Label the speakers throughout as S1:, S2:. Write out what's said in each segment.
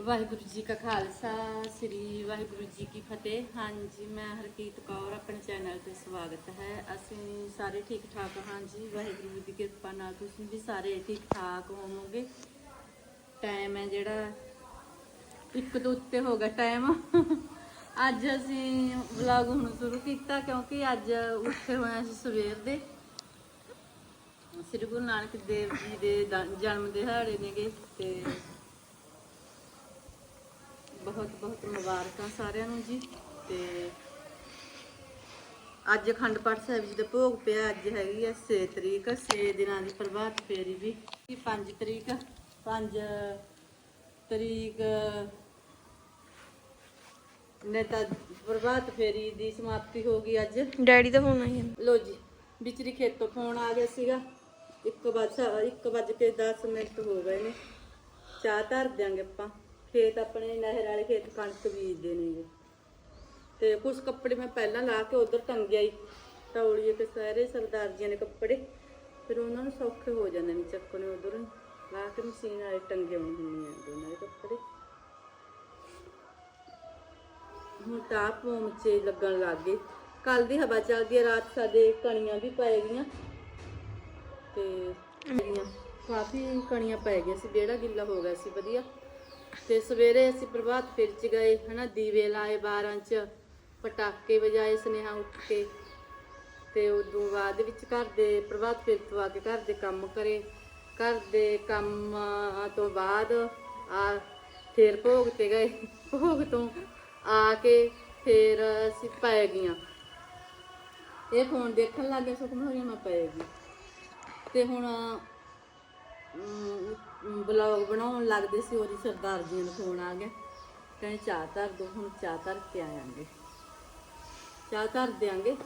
S1: ਵਾਹਿਗੁਰੂ ਜੀ ਕਾ ਖਾਲਸਾ, ਸ੍ਰੀ ਵਾਹਿਗੁਰੂ ਜੀ ਕੀ ਫਤਿਹ। ਹਾਂਜੀ, ਮੈਂ ਹਰਕੀਤ ਕੌਰ, ਆਪਣੇ ਚੈਨਲ ਤੇ ਸਵਾਗਤ ਹੈ। ਅਸੀਂ ਸਾਰੇ ਠੀਕ ਠਾਕ ਹਾਂ ਜੀ। ਵਾਹਿਗੁਰੂ ਦੀ ਕਿਰਪਾ ਨਾਲ ਤੁਸੀਂ ਵੀ ਸਾਰੇ ਠੀਕ ਠਾਕ ਹੋਵੋਗੇ। ਟਾਈਮ ਹੈ ਜਿਹੜਾ, ਇੱਕ ਤੋਂ ਉੱਤੇ ਹੋ ਗਿਆ ਟਾਈਮ ਅੱਜ ਅਸੀਂ ਵਲੌਗ ਹੁਣ ਸ਼ੁਰੂ ਕੀਤਾ ਕਿਉਂਕਿ ਅੱਜ ਉੱਠੇ ਹੋਏ ਹਾਂ ਅਸੀਂ ਸਵੇਰ ਦੇ। ਸ੍ਰੀ ਗੁਰੂ ਨਾਨਕ ਦੇਵ ਜੀ ਦੇ ਦ- ਜਨਮ ਦਿਹਾੜੇ ਨੇਗੇ ਤੇ ਬਹੁਤ ਬਹੁਤ ਮੁਬਾਰਕਾਂ ਸਾਰਿਆਂ ਨੂੰ ਜੀ ਤੇ ਅੱਜ ਅਖੰਡ ਪਾਠ ਸਾਹਿਬ ਜੀ ਦਾ ਭੋਗ ਪਿਆ ਅੱਜ ਹੈਗੀ ਆ 6 ਤਰੀਕ 6 ਦਿਨਾਂ ਦੀ ਪ੍ਰਭਾਤ ਫੇਰੀ ਵੀ। 5 ਤਰੀਕ 5 ਤਰੀਕ ਨੇ ਤਾਂ ਪ੍ਰਭਾਤ ਫੇਰੀ ਦੀ ਸਮਾਪਤੀ ਹੋ ਗਈ ਅੱਜ।
S2: ਡੈਡੀ ਦਾ ਫੋਨ ਜਾਂਦਾ।
S1: ਲੋ ਜੀ ਵਿਚਰੀ ਖੇਤੋਂ ਫੋਨ ਆ ਗਿਆ ਸੀਗਾ। 1 ਵਜ 1 ਵਜ ਕੇ 10 ਮਿੰਟ ਹੋ ਗਏ ਨੇ। ਚਾਹ ਧਰ ਦਿਆਂਗੇ ਆਪਾਂ। ਖੇਤ ਆਪਣੇ ਨਹਿਰ ਵਾਲੇ ਖੇਤ ਕਣਕ ਬੀਜਦੇ ਨੇਗੇ। ਤੇ ਕੁਝ ਕੱਪੜੇ ਮੈਂ ਪਹਿਲਾਂ ਲਾ ਕੇ ਉਧਰ ਟੰਗਿਆ ਹੀ ਤੌਲੀਏ ਤੇ ਸਾਰੇ ਸਰਦਾਰ ਜੀਆਂ ਦੇ ਕੱਪੜੇ। ਫਿਰ ਉਹਨਾਂ ਨੂੰ ਸੌਖੇ ਹੋ ਜਾਂਦੇ ਨੇ ਚੱਕਣੇ ਉਧਰ। ਲਾ ਕੇ ਮਸ਼ੀਨ ਵਾਲੇ ਟੰਗੇ ਹੋਣੇ ਹੁੰਦੇ ਆ ਦੋਨਾਂ ਦੇ ਕੱਪੜੇ। ਹੁਣ ਤਾਂ ਪੌਂਚੇ ਲੱਗਣ ਲੱਗ ਗਏ। ਕੱਲ ਦੀ ਹਵਾ ਚੱਲਦੀ ਹੈ ਰਾਤ ਸਾਡੇ ਕਣੀਆਂ ਵੀ ਪੈ ਗਈਆਂ। ਤੇ ਕਾਫੀ ਕਣੀਆਂ ਪੈ ਗਈਆਂ ਸੀ ਡੇੜਾ ਗਿੱਲਾ ਹੋ ਗਿਆ ਸੀ ਵਧੀਆ। ਤੇ ਸਵੇਰੇ ਅਸੀਂ ਪ੍ਰਭਾਤ ਫੇਰ ਚ ਗਏ, ਹਨਾ, ਦੀਵੇ ਲਾਏ 12 ਚ, ਪਟਾਕੇ ਵਜਾਏ ਸਨੇਹਾ ਉੱਠ ਕੇ ਤੇ ਉਦੋਂ ਬਾਅਦ ਵਿੱਚ ਘਰ ਦੇ ਪ੍ਰਭਾਤ ਫੇਰ ਤੋਂ ਆ ਕੇ ਘਰ ਦੇ ਕੰਮ ਕਰੇ। ਘਰ ਦੇ ਕੰਮ ਤੋਂ ਬਾਅਦ ਆ ਫੇਰ ਭੋਗ ਤੇ ਗਏ। ਭੋਗ ਤੋਂ ਆ ਕੇ ਫੇਰ ਅਸੀਂ ਪੈ ਗਈਆਂ। ਇਹ ਫੋਨ ਦੇਖਣ ਲੱਗੇ ਸੁਖਮ ਹੋਈ ਮੈਂ ਪੈ ਗਈ। ਤੇ ਹੁਣ ਬਲੌਗ ਬਣਾਉਣ ਲੱਗਦੇ ਸੀ, ਉਹਦੀ ਸਰਦਾਰ ਜੀ ਨੂੰ ਫੋਨ ਆ ਗਿਆ। ਕਹਿੰਦੇ ਚਾਹ ਧਰ ਦੋ, ਹੁਣ ਚਾਹ ਧਰ ਕੇ ਆਵਾਂਗੇ। ਚਾਹ ਧਰ ਦਿਆਂਗੇ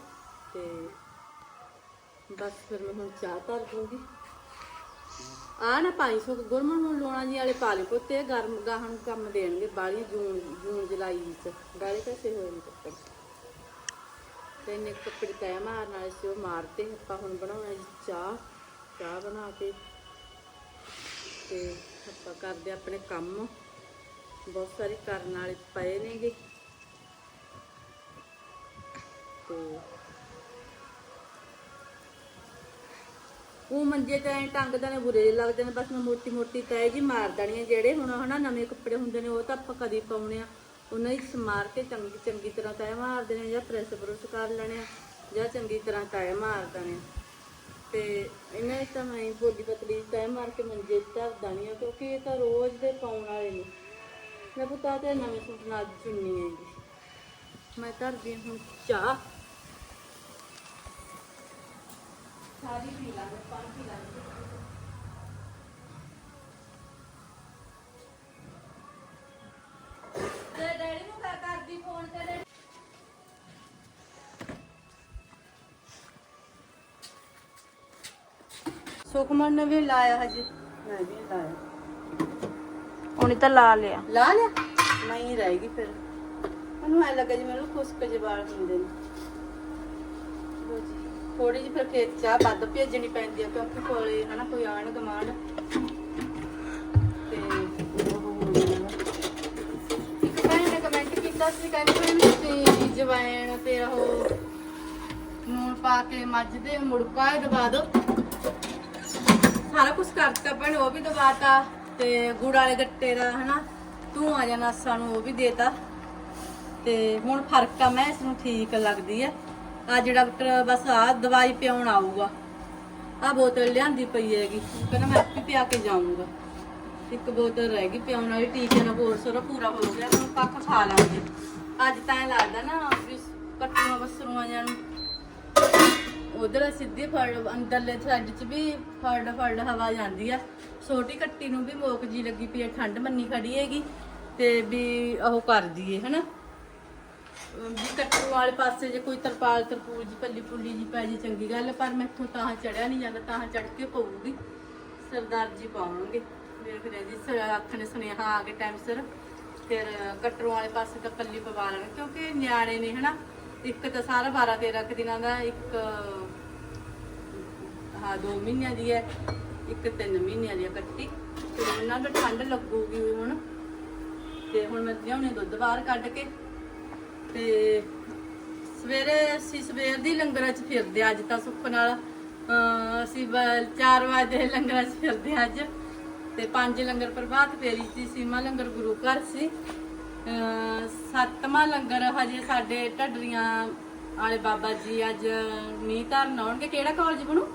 S1: ਤੇ ਬਸ ਫਿਰ ਮੈਂ ਹੁਣ ਚਾਹ ਧਰ ਦੂੰਗੀ। ਆ ਨਾ 500 ਗੁਰਮਨ ਨੂੰ ਲੋਣਾ ਜੀ ਵਾਲੇ ਪਾ ਲਈ ਪੁੱਤੇ, ਗਰਮ ਗਾਹਾਂ ਨੂੰ ਕੰਮ ਦੇਣਗੇ ਬਾਲੀ ਜੂਨ ਜੂਨ ਜੁਲਾਈ ਵਿੱਚ। ਬਾਲੇ ਪੈਸੇ ਹੋਏ ਨੇ ਕੱਪੜੇ। ਤੇ ਇੰਨੇ ਕੱਪੜੇ ਤੈ ਮਾਰਨ ਵਾਲੇ ਸੀ, ਉਹ ਮਾਰਤੇ, ਆਪਾਂ ਹੁਣ ਬਣਾਉਣਾ ਜੀ ਚਾਹ। ਚਾਹ ਬਣਾ ਕੇ ਤੇ ਆਪਾਂ ਕਰਦੇ ਆਪਣੇ ਕੰਮ। ਬਹੁਤ ਸਾਰੇ ਕਰਨ ਵਾਲੇ ਪਏ ਨੇਗੇ। ਤੇ ਉਹ ਮੰਜੇ ਤੇ ਐਂ ਟੰਗਦੇ ਨੇ, ਬੁਰੇ ਲੱਗਦੇ ਨੇ, ਬਸ ਮੈਂ ਮੋਟੀ ਮੋਟੀ ਤੈ ਜੀ ਮਾਰ ਦੇਣੀਆਂ ਜਿਹੜੇ ਹੁਣ ਹਨਾ ਨਵੇਂ ਕੱਪੜੇ ਹੁੰਦੇ ਨੇ, ਉਹ ਤਾਂ ਆਪਾਂ ਕਦੀ ਪਾਉਣੇ ਆ। ਉਹਨਾਂ ਹੀ ਸਮਾਰ ਕੇ ਚੰਗੀ ਚੰਗੀ ਤਰ੍ਹਾਂ ਤੈ ਮਾਰ ਦੇਣੇ ਜਾਂ ਪ੍ਰੈਸ ਪ੍ਰੈਸ ਕਰ ਲੈਣੇ ਆ ਜਾਂ ਚੰਗੀ ਤਰ੍ਹਾਂ ਤੈ ਮਾਰ ਦੇਣੇ ਆ। ਤੇ ਇਹਨਾਂ ਵਿੱਚ ਤਾਂ ਮੈਂ ਬੋਡੀ ਪਤਲੀ ਤੈ ਮਾਰ ਕੇ ਮੰਜੇ ਤੇ ਧਰ ਦੇਣੀ ਆ, ਕਿਉਂਕਿ ਇਹ ਤਾਂ ਰੋਜ਼ ਦੇ ਪਾਉਣ ਵਾਲੇ ਨੇ। ਮੈਂ ਪੁੱਤਾ ਤੇ ਨਵੇਂ ਸੂਟ ਨਾਲ ਚੁੰਨੀ ਹੈਗੀ ਮੈਂ ਧਰਦੀ ਹਾਂ ਹੁਣ ਚਾਹ। ਸਾਰੀ ਪੀ ਲਾਂਗੇ, ਪਾਣੀ ਪੀ ਲਾਂਗੇ। ਤੇ ਡੈਡੀ ਨੂੰ ਕਰ ਕਰਦੀ ਫੋਨ ਤੇ। ਸੁਖਮਨ ਨੇ ਵੀ ਲਾਇਆ ਹਜੇ। ਮੈਂ ਵੀ ਲਾਇਆ।
S2: ਉਹਨੇ ਤਾਂ ਲਾ ਲਿਆ।
S1: ਲਾ ਲਿਆ? ਮੈਂ ਹੀ ਰਹੇਗੀ ਫਿਰ। ਮੈਨੂੰ ਐ ਲੱਗਾ ਜੀ ਮੈਨੂੰ ਖੁਸ਼ਕ ਜਿਹੇ ਵਾਲ ਹੁੰਦੇ ਨੇ। ਲਓ ਜੀ ਥੋੜੀ ਜਿਹੀ ਫਿਰ ਖੇਤ ਚਾਹ ਵੱਧ ਭੇਜਣੀ ਪੈਂਦੀ ਆ ਕਿਉਂਕਿ ਕੋਲੇ ਹਨਾ ਕੋਈ ਆਣ ਗਮਾਂਡ ਤੇ ਉਹ ਹੋ ਜਾਂਦਾ ਇੱਕ ਭੈਣ ਨੇ ਕਮੈਂਟ ਕੀਤਾ ਸੀ ਕਹਿੰਦੇ ਵੀ ਜਵੈਣ ਤੇ ਉਹ ਨੂਣ ਪਾ ਕੇ ਮੱਝ ਦੇ ਮੁੜਕਾ ਹੀ ਦਬਾ ਦਿਓ। ਸਾਰਾ ਕੁਝ ਕਰਤਾ ਭੈਣੇ, ਉਹ ਵੀ ਦਵਾਤਾ ਤੇ ਗੁੜ ਵਾਲੇ ਗੱਟੇ ਦਾ, ਹਨਾ, ਤੂੰ ਆ ਜਾਣਾ ਅਸਾਂ ਉਹ ਵੀ ਦੇਤਾ। ਤੇ ਹੁਣ ਫ਼ਰਕ ਆ, ਮੈਂ ਇਸ ਨੂੰ ਠੀਕ ਲੱਗਦੀ ਆ। ਅੱਜ ਡਾਕਟਰ ਬਸ ਆ ਦਵਾਈ ਪਿਆਉਣ ਆਊਗਾ ਆ ਬੋਤਲ ਲਿਆਂਦੀ ਪਈ ਹੈਗੀ, ਕਹਿੰਦਾ ਮੈਂ ਆਪੇ ਪਿਆ ਕੇ ਜਾਊਂਗਾ। ਇੱਕ ਬੋਤਲ ਰਹਿ ਗਈ ਪਿਆਉਣ ਵਾਲੀ, ਟੀਕੇ ਨਾਲ ਕੋਰਸ ਉਹਦਾ ਪੂਰਾ ਹੋ ਗਿਆ, ਹੁਣ ਕੱਖ ਖਾ ਲਾਂਗੇ। ਅੱਜ ਤਾਂ ਐਂ ਲੱਗਦਾ ਨਾ ਵੀ ਕੱਟੂਆਂ ਬਸਰੂਆਂ ਜਾਣ ਉਧਰ ਸਿੱਧੀ ਫੜ, ਅੰਦਰਲੇ ਸਾਈਡ 'ਚ ਵੀ ਫੜ ਫੜ ਹਵਾ ਜਾਂਦੀ ਆ। ਛੋਟੀ ਕੱਟੀ ਨੂੰ ਵੀ ਮੋਕ ਜੀ ਲੱਗੀ ਪਈ ਆ, ਠੰਡ ਮੰਨੀ ਖੜੀ ਹੈਗੀ, ਤੇ ਵੀ ਉਹ ਕਰ ਦਈਏ, ਹਨਾ? ਵੀ ਕੱਟੂ ਵਾਲੇ ਪਾਸੇ ਜੇ ਕੋਈ ਤਰਪਾਲ, ਤਰਪੂਲ ਜੀ ਪੱਲੀ ਪੁੱਲੀ ਜੀ ਪੈ ਜੀ, ਚੰਗੀ ਗੱਲ ਪਰ ਮੈਥੋਂ ਤਾਂ ਚੜਿਆ ਨਹੀਂ ਜਾਂਦਾ, ਤਾਂ ਚੜ ਕੇ ਪਊਗੀ। ਸਰਦਾਰ ਜੀ ਪਾਉਣਗੇ। ਵੇਖ ਰਹੇ ਜੀ, ਸ- ਅੱਖ ਨੇ ਸੁਨੇਹਾ ਆ ਕੇ ਟਾਈਮ ਸਿਰ, ਫਿਰ ਕੱਟਰੂ ਵਾਲੇ ਪਾਸੇ ਤਾਂ ਪੱਲੀ ਪਵਾ ਲੈਣ, ਕਿਉਂਕਿ ਨਿਆਣੇ ਨੇ, ਹਨਾ? ਇੱਕ ਤਾਂ ਸਾਰਾ 12 13 ਕੁ ਦਿਨਾਂ ਦਾ ਇੱਕ, ਹਾਂ 2 ਮਹੀਨਿਆਂ ਦੀ ਹੈ, ਇੱਕ 3 ਮਹੀਨਿਆਂ ਦੀ ਹੈ ਕੱਟੀ। ਤੇ ਉਹਨਾਂ ਨੂੰ ਠੰਡ ਲੱਗੂਗੀ ਹੁਣ। ਤੇ ਹੁਣ ਮੈਂ ਲਿਆਉਣੀ ਦੁੱਧ ਬਾਹਰ ਕੱਢ ਕੇ। ਤੇ ਸਵੇਰੇ ਅਸੀਂ ਸਵੇਰ ਦੀ ਲੰਗਰਾਂ 'ਚ ਫਿਰਦੇ ਹਾਂ ਅੱਜ ਤਾਂ ਸੁੱਖ ਨਾਲ। ਅਸੀਂ 4 ਵਜੇ ਲੰਗਰਾਂ 'ਚ ਫਿਰਦੇ ਹਾਂ ਅੱਜ। ਤੇ ਪੰਜ ਲੰਗਰ ਪ੍ਰਭਾਤ ਫੇਰੀ ਸੀ ਸੀਮਾ ਲੰਗਰ ਗੁਰੂ ਘਰ ਸੀ। ਸੱਤਵਾਂ ਲੰਗਰ ਹਜੇ ਸਾਡੇ ਢੱਡਰੀਆਂ ਵਾਲੇ ਬਾਬਾ ਜੀ ਅੱਜ ਨੀਂਹ ਧਰਨ ਆਉਣਗੇ। ਕਿਹੜਾ ਕਾਲਜ ਬਣੂ?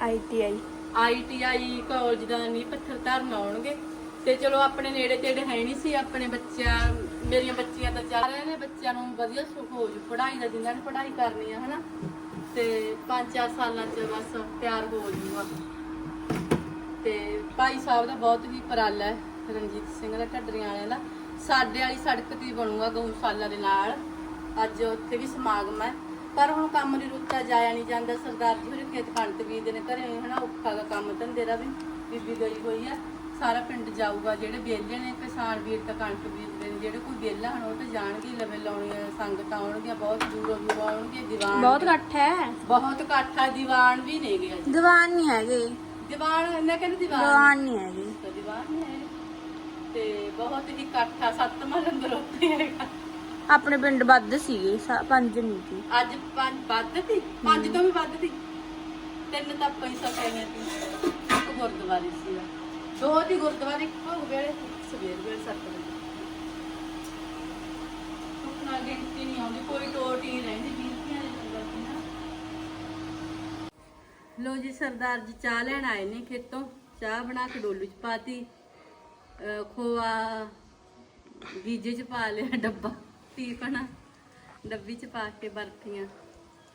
S2: ਆਈਟੀਆਈ
S1: ਆਈਟੀਆਈ ਕਾਲਜ ਦਾ ਨੀ ਪੱਥਰ ਧਰਨ ਆਉਣਗੇ। ਤੇ ਚਲੋ ਆਪਣੇ ਨੇੜੇ ਤੇੜੇ ਹੈ ਨਹੀਂ ਸੀ ਆਪਣੇ ਬੱਚਿਆਂ ਮੇਰੀਆਂ ਬੱਚੀਆਂ ਤਾਂ ਚਾਹ ਰਹੇ ਨੇ ਬੱਚਿਆਂ ਨੂੰ ਵਧੀਆ ਸੁੱਖ ਹੋ ਜੂ ਪੜ੍ਹਾਈ ਦਾ ਜਿਨ੍ਹਾਂ ਨੇ ਪੜ੍ਹਾਈ ਕਰਨੀ ਆ ਹਨਾ। ਤੇ 5-4 ਸਾਲਾਂ ਚ ਬਸ ਤਿਆਰ ਹੋ ਜੂਗਾ ਤੇ ਭਾਈ ਸਾਹਿਬ ਦਾ ਬਹੁਤ ਹੀ ਉਪਰਾਲਾ ਹੈ ਰਣਜੀਤ ਸਿੰਘ ਦਾ ਢੱਡਰੀਆਂ ਵਾਲਿਆਂ ਦਾ। ਸਾਡੇ ਵਾਲੀ ਸੜਕ ਤੇ ਹੀ ਬਣੂਗਾ ਗਊਸ਼ਾਲਾ ਦੇ ਨਾਲ। ਅੱਜ ਉੱਥੇ ਵੀ ਸਮਾਗਮ ਹੈ। ਪਰ ਹੁਣ ਕੰਮ ਦੀ ਰੁੱਤਾ ਜਾਇਆ ਨਹੀਂ ਜਾਂਦਾ। ਸਰਦਾਰ ਜੀ ਹੋਰੇ ਖੇਤ ਕਣਕ ਬੀਜਦੇ ਨੇ ਘਰੇ ਹਨਾ ਔਖਾ ਦਾ ਕੰਮ ਧੰਦੇ ਦਾ ਵੀ। ਬੀਬੀ ਗਈ ਹੋਈ ਆ। ਸਾਰਾ ਪਿੰਡ ਜਾਊਗਾ। ਜਿਹੜੇ ਵਿਹਲੇ ਨੇ ਕਿਸਾਨ ਵੀਰ ਤਾਂ ਕਣਕ ਬੀਜਦੇ ਨੇ ਜਿਹੜੇ ਕੋਈ ਵਿਹਲਾ ਹਨ ਉਹ ਤਾਂ ਜਾਣਗੇ ਲਵੇ ਲਾਉਣੀ ਸੰਗਤਾਂ ਆਉਣਗੀਆਂ ਬਹੁਤ ਦੂਰੋਂ ਦੂਰੋਂ ਆਉਣਗੇ ਦੀਵਾਨ
S2: ਬਹੁਤ ਘੱਟ ਹੈ।
S1: ਬਹੁਤ ਇਕੱਠਾ ਦੀਵਾਨ ਵੀ ਨੇ ਗਿਆ ਜੀ
S2: ਦੀਵਾਨ ਨਹੀਂ ਹੈਗੇ।
S1: ਦੀਵਾਨ ਇਹਨਾਂ ਕਹਿੰਦੇ ਦੀਵਾਨ
S2: ਦੀਵਾਨ ਨਹੀਂ ਹੈਗੇ।
S1: ਤੇ ਬਹੁਤ ਹੀ ਇਕੱਠਾ ਸੱਤਵਾਂ ਹੈਗਾ।
S2: ਆਪਣੇ ਪਿੰਡ ਵੱਧ ਸੀਗੇ ਸਾ- ਪੰਜ ਨਹੀਂ ਸੀ।
S1: ਅੱਜ ਪੰਜ ਵੱਧ ਸੀ? ਪੰਜ ਤੋਂ ਵੀ ਵੱਧ ਸੀ? ਤਿੰਨ ਤਾਂ ਪੈਸਾ ਕਹਿਆ ਸੀ ਇੱਕ ਗੁਰਦੁਆਰੇ ਸੀ ਦੋ ਦੀ ਗੁਰਦੁਆਰੇ ਇੱਕ ਭੋਗ ਵੇਲੇ ਸਵੇਰ ਵੇਲੇ ਸੱਤ ਵਜੇ। ਸੁਪਨਾ ਗਿਣਤੀ ਨਹੀਂ ਆਉਂਦੀ ਕੋਈ ਟੋਟ ਹੀ ਨਹੀਂ ਰਹਿੰਦੀ ਬੀਤੀਆਂ ਦੇ ਲੰਗਰ ਦੀ ਨਾ। ਲੋ ਜੀ ਸਰਦਾਰ ਜੀ ਚਾਹ ਲੈਣ ਆਏ ਨੇ ਖੇਤੋਂ। ਚਾਹ ਬਣਾ ਕੇ ਡੋਲੂ ਚ ਪਾਤੀ। ਅਹ ਖੋਆ ਗੀਜੇ ਚ ਪਾ ਲਿਆ ਡੱਬਾ ਟੀਪਣਾ ਡੱਬੀ ਚ ਪਾ ਕੇ ਬਰਫੀਆਂ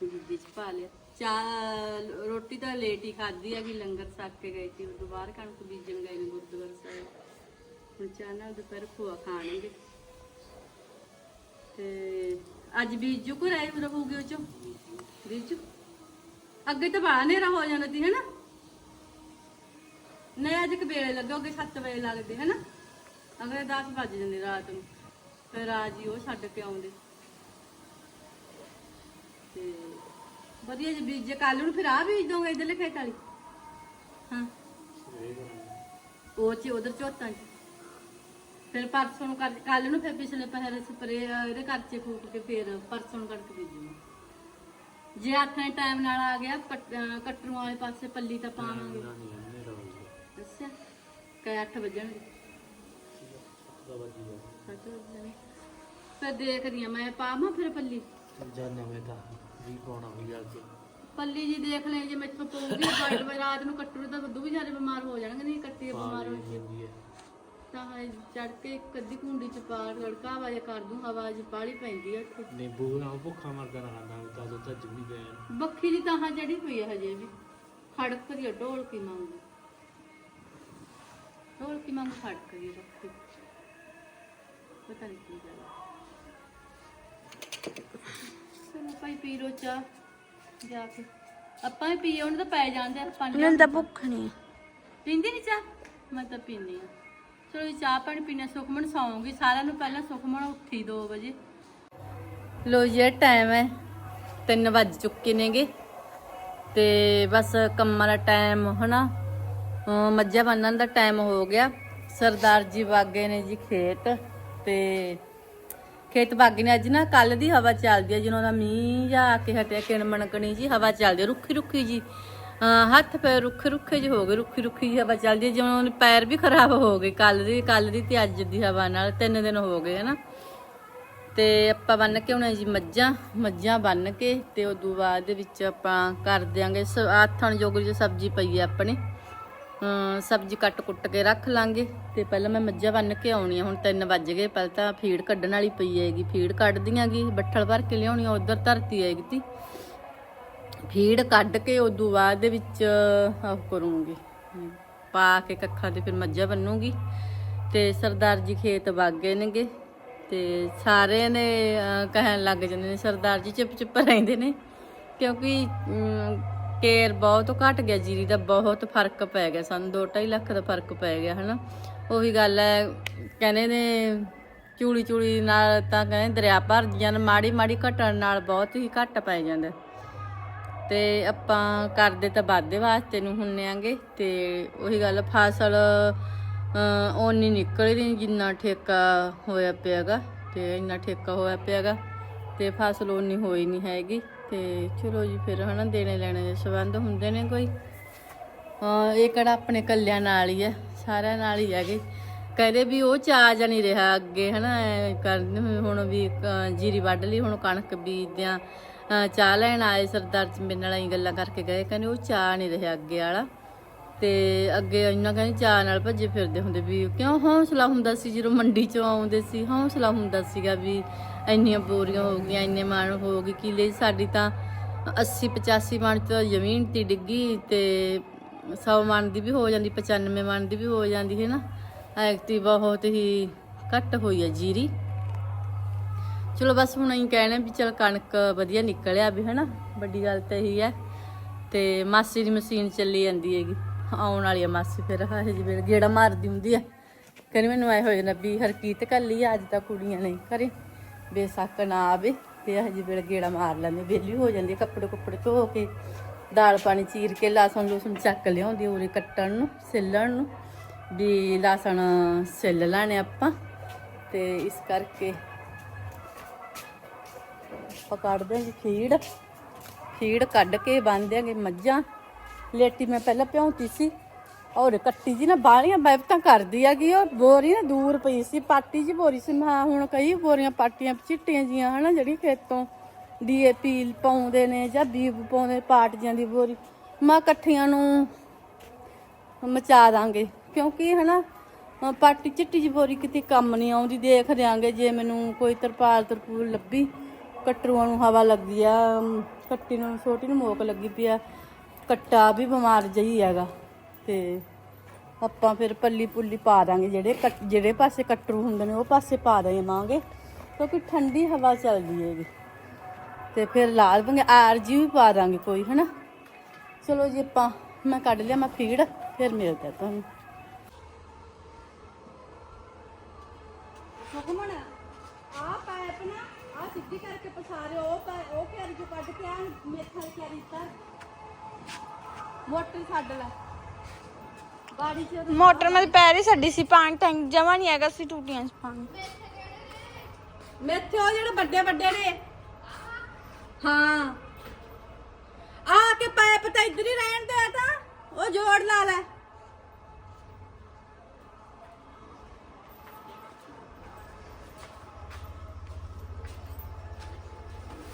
S1: ਗੀਜੇ ਚ ਪਾ ਲਿਆ। ਚਾਹ, ਰੋਟੀ ਤਾਂ ਲੇਟ ਹੀ ਖਾਧੀ ਹੈਗੀ, ਲੰਗਰ ਛਕ ਕੇ ਗਏ ਸੀ, ਉਦੋਂ ਬਾਹਰ ਕਣਕ ਬੀਜਣ ਗਏ ਨੇ ਗੁਰਦੁਆਰਾ ਸਾਹਿਬ। ਹੁਣ ਚਾਹ ਨਾਲ ਦੁਪਹਿਰ ਖੋਆ ਖਾਣਗੇ। ਤੇ ਅੱਜ ਬੀਜੂ ਕੋ ਰਹਿ ਰਹੂਗੀ ਉਹ ਚੋਂ? ਬੀਜੂ? ਅੱਗੇ ਤਾਂ ਬਾਹਰ ਹਨੇਰਾ ਹੋ ਜਾਣਾ ਸੀ, ਹੈਨਾ? ਨਹੀਂ ਅੱਜ ਕਬੇਲੇ ਲੱਗੋਗੇ 7 ਵਜੇ ਲੱਗਦੇ ਹੈਨਾ? ਅਗਲੇ 10 ਵੱਜ ਜਾਂਦੇ ਰਾਤ ਨੂੰ। ਫਿਰ ਆ ਜੀ ਉਹ ਛੱਡ ਕੇ ਆਉਂਦੇ। ਤੇ ਵਧੀਆ ਜੀ ਬੀਜ ਕੱਲ ਨੂੰ ਫਿਰ ਆ ਬੀਜ ਦੋਗੇ ਇਧਰਲੇ ਖੇਤ ਵਾਲੀ। ਹਾਂ। ਉਹ ਚ ਉਧਰ ਝੋਤਾਂ ਚ। ਫਿਰ ਪਰਸੋਂ ਨੂੰ ਕੱਲ ਨੂੰ ਫਿਰ ਪਿਛਲੇ ਪਹਿਰੇ ਸਪਰੇ ਇਹਦੇ ਕਰਚੇ ਫੂਕ ਕੇ ਫਿਰ ਪਰਸੋਂ ਨੂੰ ਕਰਕੇ ਬੀਜੂਗਾ। ਜੇ ਆਥਣੇ ਟਾਈਮ ਨਾਲ ਆ ਗਿਆ ਕੱਟਰੂ ਵਾਲੇ ਪਾਸੇ ਪੱਲੀ ਤਾਂ ਪਾਵਾਂਗੇ। ਕੈ 8 ਵਜਣਗੇ। ਸੱਤ ਫਿਰ ਦੇਖਦੀ ਆ ਮੈਂ ਪਾਵਾਂ ਫਿਰ ਪੱਲੀ?
S3: ਜਾਣੇ ਮੈਂ ਤਾਂ ਵੀ ਪਾਉਣਾ ਵੀ ਕੇ।
S1: ਪੱਲੀ ਜੀ ਦੇਖ ਲੈ ਜੇ ਮੈਥੋਂ ਪਊਗੀ ਬਾਈਟ ਵੇ ਰਾਤ ਨੂੰ ਕੱਟੂ ਤਾਂ ਦੁੱਧ ਵੀ ਸਾਰੇ ਬਿਮਾਰ ਹੋ ਜਾਣਗੇ ਨਹੀਂ ਕੱਟੀ ਬਿਮਾਰ ਹੋ
S3: ਹੈ।
S1: ਤਾਂ ਚੜ ਕੇ ਇੱਕ ਅੱਧੀ ਕੁੰਡੀ ਚ ਪਾ ਲੜਕਾ ਆਵਾਜ਼ ਕਰ ਦੂੰ ਹਵਾ ਜੀ ਪਾਲੀ ਪੈਂਦੀ ਆ ਉੱਥੇ।
S3: ਨਿੰਬੂ ਨਾਲ ਭੁੱਖਾ ਮਰਦਾ ਖਾਂਦਾ ਤਾਂ ਤਾਂ ਜੁਗੀ ਗਏ
S1: ਬੱਖੀ ਦੀ ਤਾਂ ਜੜੀ ਪਈ ਆ ਹਜੇ ਵੀ ਖੜਕ ਦੀ ਢੋਲ ਕੀ ਮੰਗਦੀ ਆਪਾਂ ਵੀ ਪੀਏ ਉਹਨੂੰ ਤਾਂ ਪੈ ਜਾਂਦੇ ਆ ਪੰਜ
S2: ਉਹਨਾਂ ਦਾ ਭੁੱਖ ਨਹੀਂ
S1: ਪੀਂਦੀ ਨਹੀਂ ਚਾਹ? ਮੈਂ ਤਾਂ ਪੀਂਦੀ ਆ। ਚਲੋ ਜੀ ਚਾਹ ਪਾਣੀ ਪੀਣਾ ਸੁਖਮਨ ਸੌਂਗੀ। ਸਾਰਿਆਂ ਨੂੰ ਪਹਿਲਾਂ ਸੁਖਮਨ ਉੱਠੀ 2 ਵਜੇ। ਲੋ ਜੀ ਟਾਈਮ ਹੈ 3 ਵੱਜ ਚੁੱਕੇ ਨੇਗੇ। ਤੇ ਬਸ ਕੰਮਾਂ ਦਾ ਟਾਈਮ ਹਨਾ? ਮੱਝਾਂ ਬੰਨਣ ਦਾ ਟਾਈਮ ਹੋ ਗਿਆ। ਸਰਦਾਰ ਜੀ ਬਾਗੇ ਨੇ ਜੀ ਖੇਤ ਤੇ ਖੇਤ ਬਾਗੀ ਨੇ ਅੱਜ ਨਾ ਕੱਲ ਦੀ ਹਵਾ ਚੱਲਦੀ ਹੈ ਜਦੋਂ ਦਾ ਮੀਂਹ ਜਾ ਆ ਕੇ ਹਟਿਆ, ਕਿਣ ਮਣਕਣੀ ਜੀ ਹਵਾ ਚੱਲਦੀ ਹੈ ਰੁੱਖੀ ਰੁੱਖੀ ਜੀ। ਹੱਥ ਪੈਰ ਰੁੱਖੇ ਰੁੱਖੇ ਜਿਹੇ ਹੋ ਗਏ, ਰੁੱਖੀ ਰੁੱਖੀ ਜਿਹੀ ਹਵਾ ਚੱਲਦੀ ਹੈ ਜਿਵੇਂ ਪੈਰ ਵੀ ਖਰਾਬ ਹੋ ਗਏ ਕੱਲ ਦੀ ਕੱਲ ਦੀ ਤੇ ਅੱਜ ਦੀ ਹਵਾ ਨਾਲ ਤਿੰਨ ਦਿਨ ਹੋ ਗਏ, ਹਨਾ। ਤੇ ਆਪਾਂ ਬੰਨ ਕੇ ਹੁਣ ਜੀ ਮੱਝਾਂ ਮੱਝਾਂ ਬੰਨ ਕੇ ਤੇ ਉਦੋਂ ਬਾਅਦ ਦੇ ਵਿੱਚ ਆਪਾਂ ਕਰ ਦਿਆਂਗੇ ਸ- ਆਥਣ ਜੋਗਰੀ ਜੋ ਸਬਜ਼ੀ ਪਈ ਹੈ ਆਪਣੇ। ਸਬਜ਼ੀ ਕੱਟ ਕੁੱਟ ਕੇ ਰੱਖ ਲਾਂਗੇ। ਤੇ ਪਹਿਲਾਂ ਮੈਂ ਮੱਝਾਂ ਬੰਨ ਕੇ ਆਉਣੀ ਆ ਹੁਣ 3 ਵੱਜ ਗਏ, ਪਹਿਲਾਂ ਤਾਂ ਫੀਡ ਕੱਢਣ ਵਾਲੀ ਪਈ ਹੈਗੀ, ਫੀਡ ਕੱਢ ਦਿਆਂਗੀ, ਬੱਠਲ ਭਰ ਕੇ ਲਿਆਉਣੀ ਆ ਉਧਰ ਧਰਤੀ ਹੈਗੀ ਤੀ। ਫੀਡ ਕੱਢ ਕੇ ਉਦੋਂ ਬਾਅਦ ਦੇ ਵਿੱਚ ਉਹ ਕਰੂੰਗੀ। ਪਾ ਕੇ ਕੱਖਾਂ ਤੇ ਫਿਰ ਮੱਝਾਂ ਬੰਨੂਗੀ। ਤੇ ਸਰਦਾਰ ਜੀ ਖੇਤ ਵਗ ਗਏ ਨੇਗੇ, ਤੇ ਸਾਰੇ ਨੇ ਕਹਿਣ ਲੱਗ ਜਾਂਦੇ ਨੇ, ਸਰਦਾਰ ਜੀ ਚੁੱਪ ਚੁੱਪ ਰਹਿੰਦੇ ਨੇ। ਕਿਉਂਕਿ ਕੇਰ ਬਹੁਤ ਘਟ ਗਿਆ, ਜੀਰੀ ਦਾ ਬਹੁਤ ਫ਼ਰਕ ਪੈ ਗਿਆ, ਸਾਨੂੰ 2.5 ਲੱਖ ਦਾ ਫ਼ਰਕ ਪੈ ਗਿਆ, ਹਨਾ। ਉਹੀ ਗੱਲ ਹੈ, ਕਹਿੰਦੇ ਨੇ ਚੂੜੀ ਚੂੜੀ ਨਾਲ ਤਾਂ ਕਹਿੰਦੇ ਦਰਿਆ ਭਰ ਜਨ ਮਾੜੀ ਮਾੜੀ ਘਟਣ ਨਾਲ ਬਹੁਤ ਹੀ ਘੱਟ ਪੈ ਜਾਂਦਾ। ਤੇ ਆਪਾਂ ਕਰਦੇ ਤਾਂ ਵਾਧੇ ਵਾਸਤੇ ਨੂੰ ਹੁੰਨੇ ਆਂਗੇ, ਤੇ ਉਹੀ ਗੱਲ, ਫਸਲ, ਅਹ, ਓਨੀ ਨਿਕਲ ਜਿੰਨਾ ਠੇਕਾ ਹੋਇਆ ਪਿਆਗਾ ਤੇ ਇੰਨਾ ਠੇਕਾ ਹੋਇਆ ਪਿਆਗਾ ਤੇ ਫਸਲ ਓਨੀ ਹੋਈ ਨਹੀਂ ਹੈਗੀ। ਤੇ ਚਲੋ ਜੀ ਫਿਰ ਹਨਾ ਦੇਣੇ ਲੈਣੇ ਦੇ ਸੰਬੰਧ ਹੁੰਦੇ ਨੇ ਕੋਈ। ਇਹ ਕਿਹੜਾ ਆਪਣੇ ਕੱਲਿਆਂ ਨਾਲ ਹੀ ਹੈ ਸਾਰਿਆਂ ਨਾਲ ਹੀ ਹੈਗੇ। ਕਹਿੰਦੇ ਵੀ ਉਹ ਚਾਹ ਜਾ ਨਹੀਂ ਰਿਹਾ ਅੱਗੇ ਹਨਾ, ਐਂ ਹੁਣ ਵੀ ਜੀਰੀ ਵੱਢ ਲਈ, ਹੁਣ ਕਣਕ ਬੀਜਦਿਆਂ ਚਾਹ ਲੈਣ ਆਏ ਸਰਦਾਰ ਜੀ ਮੇਰੇ ਨਾਲ ਹੀ ਗੱਲਾਂ ਕਰਕੇ ਗਏ, ਕਹਿੰਦੇ ਉਹ ਚਾਹ ਨਹੀਂ ਰਿਹਾ ਅੱਗੇ ਵਾਲਾ। ਤੇ ਅੱਗੇ ਇੰਨਾ ਕਹਿੰਦੇ ਚਾਹ ਨਾਲ ਭੱਜੇ ਫਿਰਦੇ ਹੁੰਦੇ ਵੀ ਕਿਉਂ ਹੌਸਲਾ ਹੁੰਦਾ ਸੀ ਜਦੋਂ ਮੰਡੀ ਚੋਂ ਆਉਂਦੇ ਸੀ, ਹੌਸਲਾ ਹੁੰਦਾ ਸੀਗਾ ਵੀ ਇੰਨੀਆਂ ਬੋਰੀਆਂ ਹੋ ਗਈਆਂ, ਇੰਨੇ ਮਣ ਹੋ ਗਏ ਕਿਲੇ ਸਾਡੀ ਤਾਂ 80 85 ਮਣ ਤੋਂ ਜ਼ਮੀਨ ਤੇ ਡਿੱਗੀ ਤੇ 100 ਮਣ ਦੀ ਵੀ ਹੋ ਜਾਂਦੀ 95 ਮਣ ਦੀ ਵੀ ਹੋ ਜਾਂਦੀ, ਹੈ ਨਾ? ਐਕਟੀ ਬਹੁਤ ਹੀ ਘੱਟ ਹੋਈ ਹੈ ਜੀਰੀ। ਚਲੋ ਬਸ ਹੁਣ ਅਸੀਂ ਕਹਿਣਾ ਵੀ ਚਲ ਕਣਕ ਵਧੀਆ ਨਿਕਲਿਆ ਵੀ ਹਨਾ ਵੱਡੀ ਗੱਲ ਤਾਂ ਇਹੀ ਹੈ ਤੇ ਮਾਸੀ ਦੀ ਮਸ਼ੀਨ ਚੱਲੀ ਜਾਂਦੀ ਹੈਗੀ। ਆਉਣ ਵਾਲੀ ਆ ਮਾਸੀ ਫਿਰ ਹਜੇ ਜਿਵੇਂ ਗੇੜਾ ਮਾਰਦੀ ਹੁੰਦੀ ਆ। ਕਹਿੰਦੀ ਮੈਨੂੰ ਐ ਹੋ ਜਾਂਦਾ ਵੀ ਹਰਕੀਤ ਕੱਲੀ ਆ, ਅੱਜ ਤਾਂ ਕੁੜੀਆਂ ਨਹੀਂ ਘਰੇ। ਬੇਸ਼ੱਕ ਨਾ ਆਵੇ ਤੇ ਹਜੇ ਵੇਲੇ ਗੇੜਾ ਮਾਰ ਲੈਂਦੇ ਵਿਹਲੀ ਹੋ ਜਾਂਦੀ ਆ, ਕੱਪੜੇ ਕੁੱਪੜੇ ਧੋ ਕੇ ਦਾਲ ਪਾਣੀ ਚੀਰ ਕੇ ਲਸਣ ਲੂਸਣ ਚੱਕ ਲਿਆਉਂਦੀ ਉਰੇ ਕੱਟਣ ਨੂੰ ਸਿੱਲਣ ਨੂੰ ਵੀ ਲਸਣ ਸਿੱਲ ਲੈਣੇ ਆਪਾਂ ਤੇ ਇਸ ਕਰਕੇ ਆਪਾਂ ਕੱਢ ਦਿਆਂਗੇ ਖੀੜ ਖੀੜ ਕੱਢ ਕੇ ਬੰਨ ਦਿਆਂਗੇ ਮੱਝਾਂ। ਲੇਟੀ ਮੈਂ ਪਹਿਲਾਂ ਭਿਉਂਤੀ ਸੀ ਔਰ ਕੱਟੀ ਜੀ ਨਾ ਬਾਲੀਆਂ ਤਾਂ ਕਰਦੀ ਆ ਕਿ ਉਹ ਬੋਰੀ ਨਾ ਦੂਰ ਪਈ ਸੀ, ਪਾਟੀ ਜੀ ਬੋਰੀ ਸੀ। ਮੈਂ ਹੁਣ ਕਈ ਬੋਰੀਆਂ ਪਾਟੀਆਂ ਚਿੱਟੀਆਂ ਜੀਆਂ ਹਨਾ, ਜਿਹੜੀ ਖੇਤੋਂ ਡੀਏਪੀ ਪਾਉਂਦੇ ਨੇ ਜਾਂ ਬੀਬ ਪਾਉਂਦੇ ਪਾਟੀਆਂ ਦੀ ਬੋਰੀ। ਮੈਂ ਇਕੱਠੀਆਂ ਨੂੰ ਮਚਾ ਦਾਂਗੇ, ਕਿਉਂਕਿ ਹਨਾ, ਅਹ ਪਾਟੀ ਚਿੱਟੀ ਜੀ ਬੋਰੀ ਕਿਤੇ ਕੰਮ ਨਹੀਂ ਆਉਂਦੀ, ਦੇਖ ਦਿਆਂਗੇ ਜੇ ਮੈਨੂੰ ਕੋਈ ਤਰਪਾਲ ਤਰਪੂਲ ਲੱਭੀ, ਕਟਰੂਆਂ ਨੂੰ ਹਵਾ ਲੱਗੀ ਆ ਕੱਟੀ ਨੂੰ, ਛੋਟੀ ਨੂੰ ਮੋਕ ਲੱਗੀ ਪਈ ਆ, ਕੱਟਾ ਵੀ ਬਿਮਾਰ ਜਈ ਹੈਗਾ। ਤੇ ਆਪਾਂ ਫਿਰ ਪੱਲੀ ਪੁੱਲੀ ਪਾ ਦਾਂਗੇ, ਜਿਹੜੇ ਜਿਹੜੇ ਪਾਸੇ ਕਟਰੂ ਹੁੰਦੇ ਨੇ ਉਹ ਪਾਸੇ ਪਾ ਦੇਵਾਂਗੇ, ਕਿਉਂਕਿ ਠੰਡੀ ਹਵਾ ਚੱਲਦੀ ਹੈਗੀ। ਤੇ ਫਿਰ ਲਾਲ ਬੰਗੇ, ਆਰਜੀ ਵੀ ਪਾ ਦਾਂਗੇ ਕੋਈ, ਹਨਾ? ਚਲੋ ਜੀ, ਆਪਾਂ, ਮੈਂ ਕੱਢ ਲਿਆ, ਮੈਂ ਫੀਡ, ਫਿਰ ਮਿਲਦਾ ਤੁਹਾਨੂੰ।
S2: ਸੁਖਮਣ ਆ ਪਾਇਪ ਨਾ ਆ ਸਿੱਧੀ ਕਰਕੇ ਪਸਾਰੇ ਉਹ ਉਹ ਕਿਆਰੀ ਚੋਂ ਕੱਢ ਕੇ ਆ ਮੇਥਾ ਕਿਆਰੀ ਤਰ
S1: ਮੋਟਰ ਛੱਡ ਲੈ।
S2: ਮੋਟਰ ਮੈਂ ਪੈਰ ਹੀ ਛੱਡੀ ਸੀ, ਪਾਣੀ ਟੈਂਕ ਜਮਾ ਨਹੀਂ ਹੈਗਾ ਸੀ ਟੂਟੀਆਂ 'ਚ ਪਾਣੀ।
S1: ਮੇਥੇ ਉਹ ਜਿਹੜੇ ਵੱਡੇ ਵੱਡੇ ਨੇ। ਹਾਂ। ਆ ਕੇ ਪਾਈਪ ਤਾਂ ਇੱਧਰ ਹੀ ਰਹਿਣ ਦੇ ਤਾਂ, ਉਹ ਜੋੜ ਲਾ ਲੈ।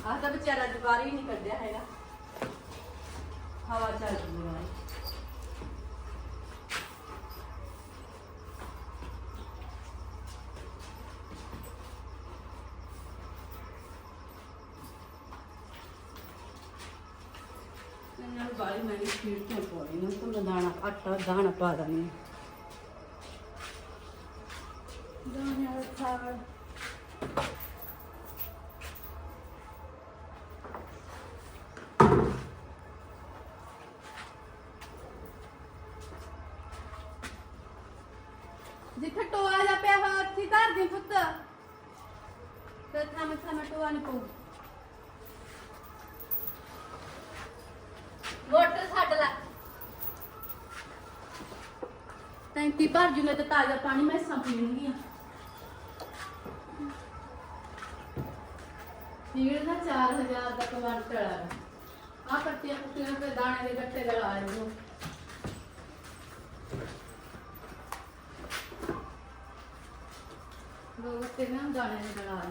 S1: ਆ ਤਾਂ ਵਿਚਾਰਾ ਦੁਬਾਰਾ ਹੀ ਨਹੀਂ ਕੱਢਿਆ ਹੈਗਾ। ਹਵਾ ਚੱਲ ਰਹੀ ਹੈ। ਇਹਨਾਂ ਮੈਂ ਫੀਡ ਤੋਂ ਪਾਉਣੀ ਨਾ ਤਾਂ ਮੈਂ ਦਾਣਾ, ਆਟਾ, ਦਾਣਾ ਪਾ ਦਾਂਗੀ ਦਾਣੇ ਵਾਲਾ ਖਾਵ ਜਿੱਥੇ ਟੋਆ ਜਾ ਪਿਆ ਹੋਇਆ, ਉੱਥੇ ਧਰ ਦੇ ਪੁੱਤ। ਤੇ ਥਾਂ ਥਾਂ ਟੋਆ ਨਹੀਂ ਪਊ। ਮੋਟਰ ਛੱਡ ਲੈ। ਟੈਂਕੀ ਭਰ ਜੂ ਨੇ ਤੇ ਤਾਜ਼ਾ ਪਾਣੀ ਮੈਂ ਸਭ ਪੀਣਗੀਆਂ ਫੀਡ ਦਾ 4000 ਦਾ ਕੁਆਂਟਲ ਆ ਆ ਕੱਟੀਆਂ ਕੁੱਟੀਆਂ ਤੇ ਦਾਣੇ ਦੇ ਗੱਟੇ ਲਗਾ ਲਿਓ ਦੋ। ਗੱਟੇ ਨਾ ਦਾਣੇ ਦੇ ਲਗਾ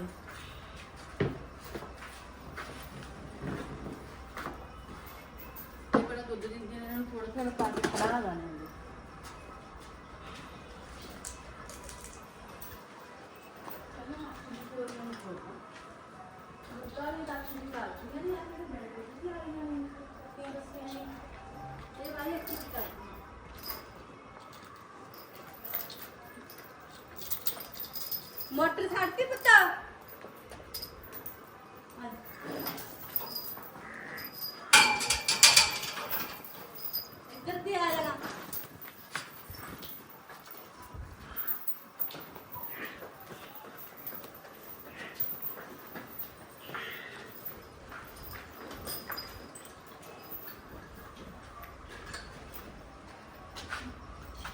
S1: ਲਿਓ ਬੜਾ ਦੁੱਧ ਦਿੰਦੇ ਨੇ ਥੋੜਾ ਥੋੜਾ ਪਾ ਕੇ ਖੜਾ ਦਾਣੇ ਦੇ ਮੋਟਰ ਛੱਡਤੀ ਪੁੱਤਾ ਇੱਧਰ ਦੀ ਆ ਜਾਣਾ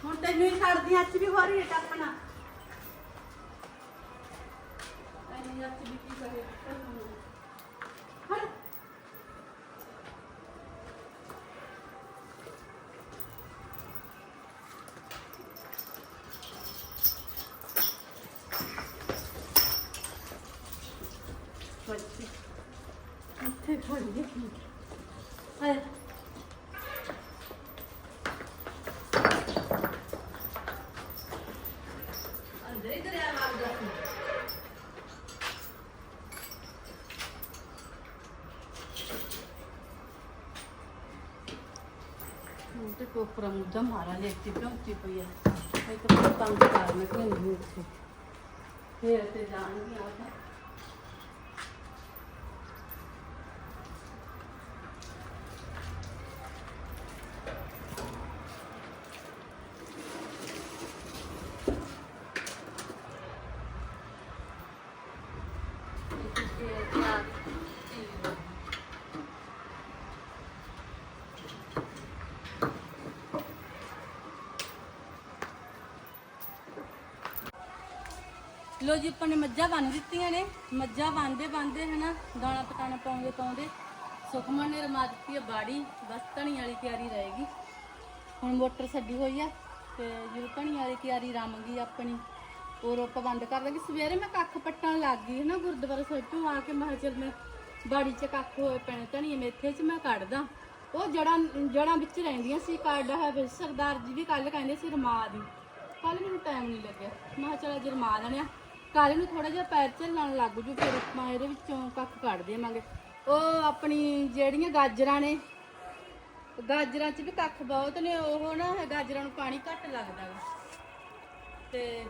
S1: ਹੁਣ ਤੈਨੂੰ ਹੀ ਛੱਡਦੀ ਅੱਜ ਵੀ ਹੋ ਰਹੀ ਹੈ ਟੱਪਣਾ ਐਨੀ ਅੱਜ ਵੀ ਕੀ ਕਰੇ ਹਟ ਬੱਚੀ ਇੱਥੇ ਖੜ ਗਈ ਹਾਏ ਅੰਦਰ ਹੀ ਦਰਿਆ ਵਗਦਾ ਸੀ
S2: ਹੁਣ ਤੇ ਕੋਪਰਾ ਮੁੱਦਾ ਮਾਰਾ ਲੈਤੀ ਪਹੁੰਚੀ ਪਈ ਆ। ਇਹ ਤਾਂ ਤੰਗ ਕਰਨਾ ਕਿ ਨਹੀਂ ਉੱਥੇ। ਫੇਰ ਤੇ ਜਾਣਗੀ ਆ ਤਾਂ।
S1: ਲੋ ਜੀ, ਆਪਾਂ ਨੇ ਮੱਝਾਂ ਬੰਨ ਦਿੱਤੀਆਂ ਨੇ। ਮੱਝਾਂ ਬੰਨਦੇ ਬੰਨਦੇ ਹਨਾ, ਦਾਣਾ ਪਟਾਣਾ ਪਾਉਂਦੇ ਪਾਉਂਦੇ ਸੁਖਮਨ ਨੇ ਰਮਾ ਦਿੱਤੀ ਹੈ ਬਾੜੀ, ਬਸ ਧਣੀ ਵਾਲੀ ਤਿਆਰੀ ਰਹੇਗੀ ਹੁਣ ਮੋਟਰ ਛੱਡੀ ਹੋਈ ਆ ਤੇ ਜਦੋਂ ਧਣੀ ਵਾਲੀ ਤਿਆਰੀ ਰਮ ਗਈ ਆਪਣੀ ਉਹ ਰੋਪ ਬੰਦ ਕਰ ਦਾਂਗੀ। ਸਵੇਰੇ ਮੈਂ ਕੱਖ ਪੱਟਣ ਲੱਗ ਗਈ ਹਨਾ, ਗੁਰਦੁਆਰਾ ਸਾਹਿਬ ਤੋਂ ਆ ਕੇ ਮੈਂ ਕਿਹਾ ਚੱਲ ਮੈਂ ਬਾੜੀ 'ਚ ਕੱਖ ਹੋਏ ਪੈਣੇ ਧਣੀਏ ਮੇਥੇ 'ਚ ਮੈਂ ਕੱਢਦਾ। ਉਹ ਜੜਾਂ ਜੜਾਂ ਵਿੱਚ ਰਹਿੰਦੀਆਂ ਸੀ ਕੱਢ ਹੈ ਵੀ ਸਰਦਾਰ ਜੀ ਵੀ ਕੱਲ ਕਹਿੰਦੇ ਸੀ ਰਮਾ ਦੀ। ਕੱਲ ਮੈਨੂੰ ਟਾਈਮ ਨਹੀਂ ਲੱਗਿਆ। ਮੈਂ ਕਿਹਾ ਚਲ ਅੱਜ ਰਮਾ ਦੇਣਿਆ ਕੱਲ ਨੂੰ ਥੋੜਾ ਜਿਹਾ ਪੈਰ ਝੱਲਣ ਲੱਗ ਜੂ, ਫਿਰ ਆਪਾਂ ਇਹਦੇ ਵਿੱਚੋਂ ਕੱਖ ਕੱਢ ਦੇਵਾਂਗੇ। ਉਹ ਆਪਣੀ ਜਿਹੜੀਆਂ ਗਾਜਰਾਂ ਨੇ, ਗਾਜਰਾਂ 'ਚ ਵੀ ਕੱਖ ਬਹੁਤ ਨੇ, ਉਹ ਨਾ ਗਾਜਰਾਂ ਨੂੰ ਪਾਣੀ ਘੱਟ ਲੱਗਦਾ ਗਾ। ਤੇ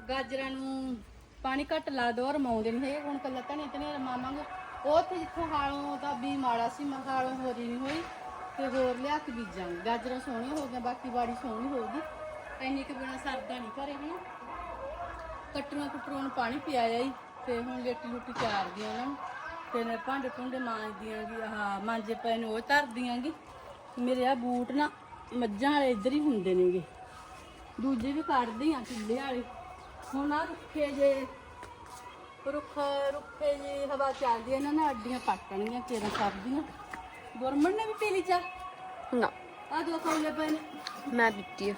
S1: ਗਾਜਰਾਂ ਨੂੰ ਪਾਣੀ ਘੱਟ ਲਾ ਦੋ, ਰਮਾਉਂਦੇ ਨਹੀਂ ਹੈਗੇ, ਹੁਣ ਕੱਲਾ ਧਣੇ ਧਣੇ ਰਮਾਵਾਂਗੇ। ਉਹ ਉੱਥੇ ਜਿੱਥੋਂ ਹਾਲੋਂ ਤਾਂ ਵੀ ਮਾੜਾ ਸੀ, ਮੈਂ ਹਾਲੋਂ ਹੋ ਰਹੀ ਨਹੀਂ ਹੋਈ, ਤੇ ਹੋਰ ਲਿਆ ਕੇ ਬੀਜਾਂਗੇ। ਗਾਜਰਾਂ ਸੋਹਣੀਆਂ ਹੋ ਗਈਆਂ, ਬਾਕੀ ਬਾੜੀ ਸੋਹਣੀ ਹੋਊਗੀ ਇੰਨੀ ਕੁ ਬਿਨਾ ਸਰਦਾ ਨਹੀਂ ਘਰੇ, ਹਨਾ? ਕੱਟਣਾ ਕੁੱਟਰਾਂ ਨੂੰ ਪਾਣੀ ਪਿਆਇਆ ਹੀ ਤੇ ਹੁਣ ਲੇਟੀ ਲੁੱਟੀ ਚਾਰਦੀ ਉਹਨਾਂ ਨੂੰ। ਤੇ ਮੈਂ ਭਾਂਡੇ ਭੁੰਡੇ ਮਾਂਜਦੀਆਂ ਗੀ ਆਹ ਮਾਂਜੇ ਪਏ ਨੇ ਉਹ ਧਰਦੀਆਂ ਗੀ। ਮੇਰੇ ਆ ਬੂਟ ਨਾ ਮੱਝਾਂ ਵਾਲੇ ਇੱਧਰ ਹੀ ਹੁੰਦੇ ਨੇਗੇ। ਦੂਜੇ ਵੀ ਕੱਢਦੀ ਆ ਚੁੱਲ੍ਹੇ ਵਾਲੇ। ਹੁਣ ਆ ਰੁੱਖੇ ਜੇ ਰੁੱਖ ਰੁੱਖੇ ਜੇ ਹਵਾ ਚੱਲਦੀ ਇਹਨਾਂ ਨਾਲ ਅੱਡੀਆਂ ਪੱਟਣਗੀਆਂ ਕੇਰਾਂ ਸਬਜ਼ੀਆਂ। ਗੁਰਮਣ ਨੇ ਵੀ ਪੀ ਲਈ ਚਾਹ?
S2: ਨਾ।
S1: ਆ ਦੋ ਕੌਲੇ ਪਏ ਨੇ।
S2: ਮੈਂ ਦਿੱਤੀ ਆ।